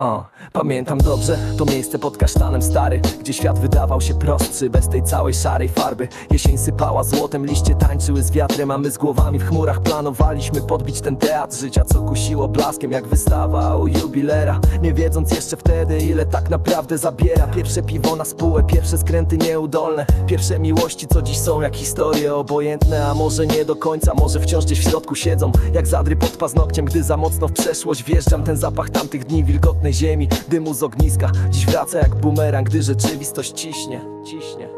O, pamiętam dobrze, to miejsce pod kasztanem stary Gdzie świat wydawał się prostszy, bez tej całej szarej farby. Jesień sypała złotem, liście tańczyły z wiatrem A my z głowami w chmurach planowaliśmy podbić ten teatr życia Co kusiło blaskiem jak wystawa u jubilera. Nie wiedząc jeszcze wtedy ile tak naprawdę zabiera. Pierwsze piwo na spółę, pierwsze skręty nieudolne. Pierwsze miłości co dziś są jak historie obojętne A może nie do końca, może wciąż gdzieś w środku siedzą. Jak zadry pod paznokciem, gdy za mocno w przeszłość wjeżdżam Ten zapach tamtych dni wilgotnej ziemi, dymu z ogniska. Dziś wraca jak bumerang, gdy rzeczywistość ciśnie, ciśnie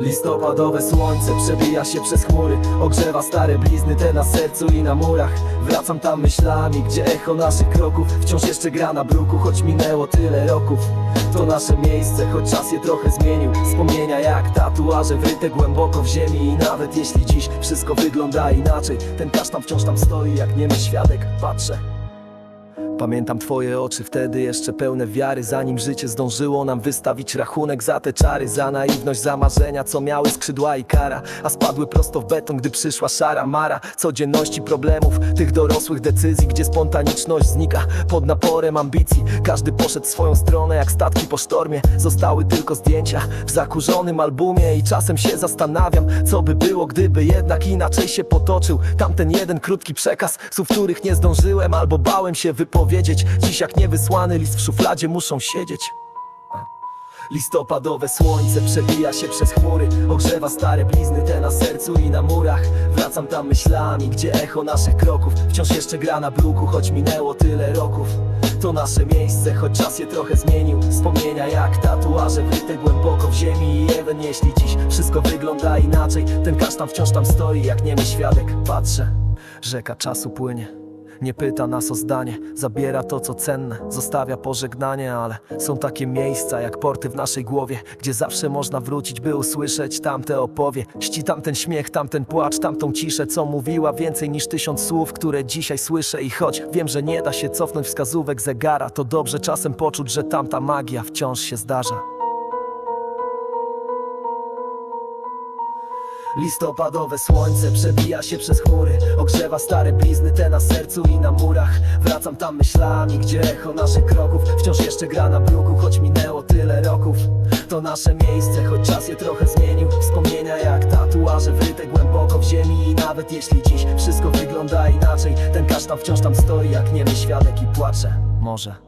Listopadowe słońce przebija się przez chmury Ogrzewa stare blizny te na sercu i na murach. Wracam tam myślami, gdzie echo naszych kroków. Wciąż jeszcze gra na bruku, choć minęło tyle roków. To nasze miejsce, choć czas je trochę zmienił. Wspomnienia jak tatuaże wryte głęboko w ziemi. I nawet jeśli dziś wszystko wygląda inaczej Ten kasztan wciąż tam stoi, jak niemy świadek. Patrzę Pamiętam twoje oczy wtedy jeszcze pełne wiary Zanim życie zdążyło nam wystawić rachunek za te czary Za naiwność, za marzenia, co miały skrzydła i kara A spadły prosto w beton, gdy przyszła szara mara. Codzienności problemów, tych dorosłych decyzji Gdzie spontaniczność znika pod naporem ambicji. Każdy poszedł swoją stronę jak statki po sztormie. Zostały tylko zdjęcia w zakurzonym albumie I czasem się zastanawiam, co by było Gdyby jednak inaczej się potoczył. Tamten jeden krótki przekaz, słów których nie zdążyłem Albo bałem się wypowiedzieć Dziś jak niewysłany list w szufladzie muszą siedzieć. Listopadowe słońce przebija się przez chmury Ogrzewa stare blizny te na sercu i na murach. Wracam tam myślami, gdzie echo naszych kroków. Wciąż jeszcze gra na bruku, choć minęło tyle roków. To nasze miejsce, choć czas je trochę zmienił. Wspomnienia jak tatuaże wryte głęboko w ziemi I jeden jeśli dziś wszystko wygląda inaczej Ten kasztan wciąż tam stoi, jak niemy świadek. Patrzę, rzeka czasu płynie nie pyta nas o zdanie, zabiera to co cenne, zostawia pożegnanie, ale są takie miejsca jak porty w naszej głowie, gdzie zawsze można wrócić, by usłyszeć tamte opowie. Ści tamten śmiech, tamten płacz, tamtą ciszę, co mówiła więcej niż tysiąc słów, które dzisiaj słyszę. I choć wiem, że nie da się cofnąć wskazówek zegara, to dobrze czasem poczuć, że tamta magia wciąż się zdarza. Listopadowe słońce przebija się przez chmury Ogrzewa stare blizny te na sercu i na murach. Wracam tam myślami, gdzie echo naszych kroków. Wciąż jeszcze gra na bruku, choć minęło tyle roków. To nasze miejsce, choć czas je trochę zmienił. Wspomnienia jak tatuaże wryte głęboko w ziemi. I nawet jeśli dziś wszystko wygląda inaczej Ten kasztan wciąż tam stoi jak niemy świadek i płacze. Może